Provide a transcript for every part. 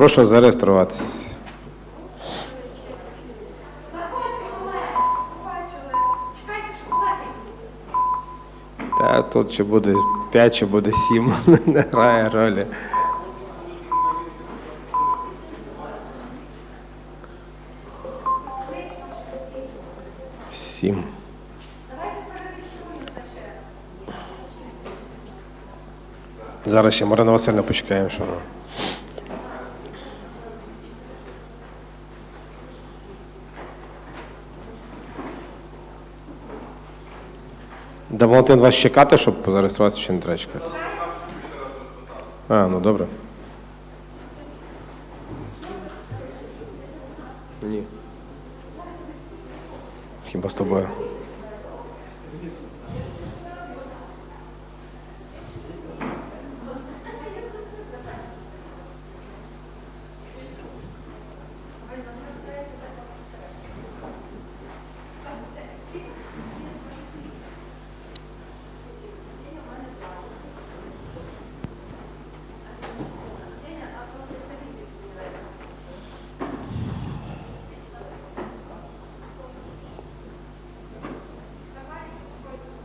Прошу зареєструватись. Та тут чи буде 5, чи буде 7, не грає ролі. Сім. Зараз ще Марина Васильівна почекаємо, що вона. Да Валентин вас чекати, щоб зареєструватися, чи не треба чекати? А, ну добре. Ні. Хіба з тобою?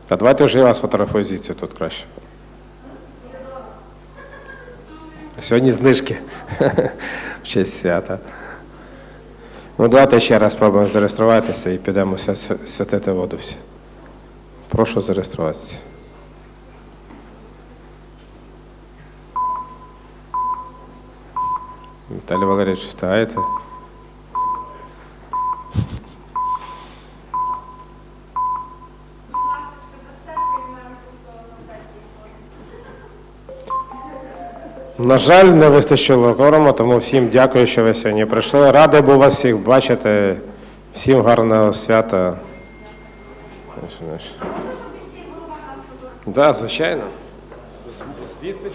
Та давайте вже я вас фотографую тут краще. Сьогодні знижки. В честь свята. Ну, давайте ще раз спробуємо зареєструватися і підемо святити воду всі. Прошу зареєструватися. Віталій Валерійович, встаєте? На жаль, не вистачило корому, тому всім дякую, що ви сьогодні прийшли. Радий був вас всіх бачити. Всім гарного свята. Так, да, звичайно. Звідси